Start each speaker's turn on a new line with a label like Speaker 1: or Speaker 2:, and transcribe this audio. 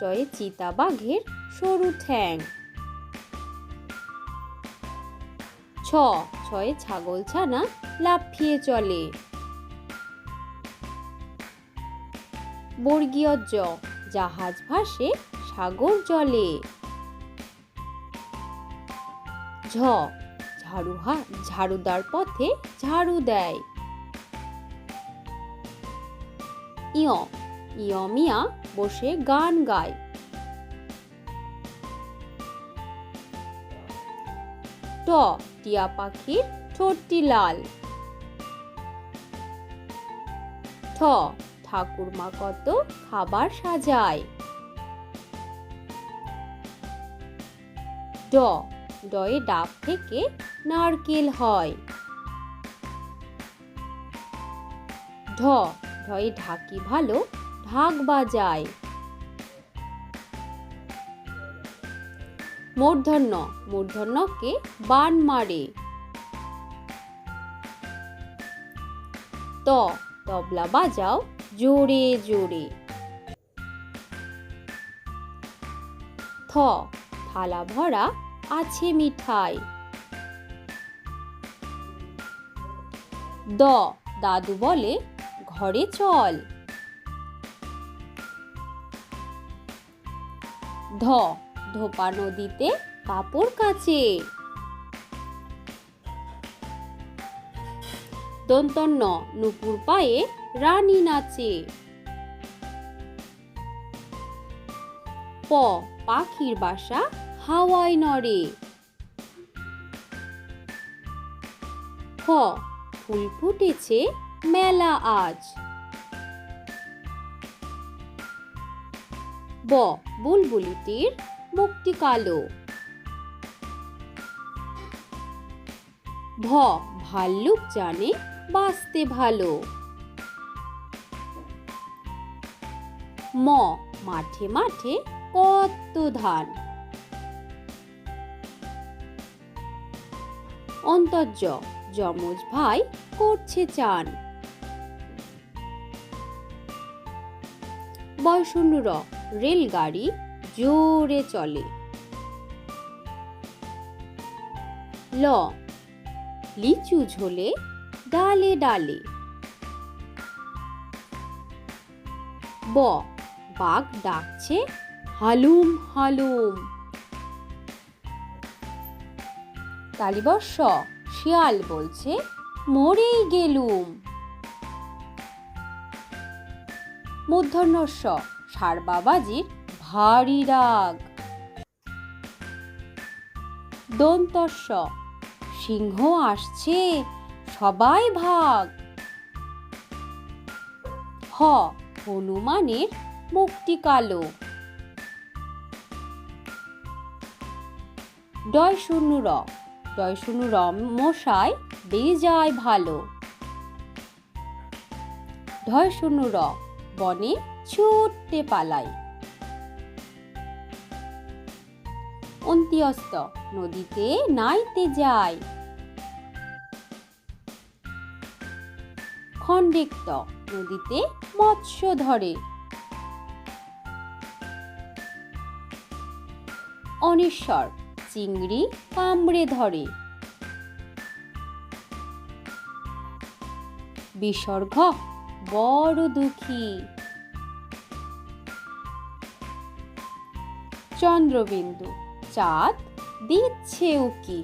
Speaker 1: চয়ে চিতা বাঘের সরু ঠ্যাং। ছ, ছয়ে ছাগল ছানা লাফিয়ে চলে। বর্গীয় জ, জাহাজ ভাসে সাগর জলে। ঝ ঝাড়ুহা ঝাড়ুদার পথে ঝাড়ু দেয়। ইয় ইয় মিয়া বসে গান গায়। ট, টিয়া পাখির ঠোঁটটি লাল। ঠ ঠাকুরমা কত খাবার সাজায়। ড, ডয়ে ডাব থেকে নারকেল হয়। ঢ ঢয়ে ঢাকি ভালো ঢাক বাজায় মূর্ধন্য, মূর্ধন্যকে বান মারে। ত, তবলা বাজাও জোরে জোরে। থ, থালা ভরা আছে মিঠাই। দ, দাদু বলে, ঘরে চল। ধ, ধোপা নদীতে কাপড় কাচে। দন্তন্য, নুপুর পায়ে রানী নাচে। প, পাখির বাসা হাওয়ায় নড়ে। ফ ফুল ফুটেছে মেলা আজ। ব, বুলবুলিটির মুক্তি কালো। ভ, ভাল্লুক জানে বাঁচতে ভালো। ম, মাঠে মাঠে কত ধান। অন্তর্য, যমজ ভাই করছে চান। বয়সন্নুর রেলগাড়ি জোরে চলে। ল, লিচু ঝোলে ডালে ডালে। ব, বাঘ ডাকছে হালুম হালুম। তালিবর্ষ শিয়াল বলছে, মরেই গেলুম। মূর্ধন্যস্ব সার বাবাজির ভারী রাগ। দন্তস্ব, সিংহ আসছে, সবাই ভাগ। হ, হনুমানের মুক্তি কালো। ডয় শূন্য র ডয় শূন্য র মশাই বেজায় ভালো। ঢয় শূন্য র, বনে ছুটতে পালায় অন্ত্যস্ত, নদীতে নাইতে যায় খণ্ডেক্ত, নদীতে মৎস্য ধরে। অনেশ্বর, চিংড়ি কামড়ে ধরে। বিসর্গ, বড় দুঃখী। চন্দ্রবিন্দু। চাঁদ দিচ্ছে উকি।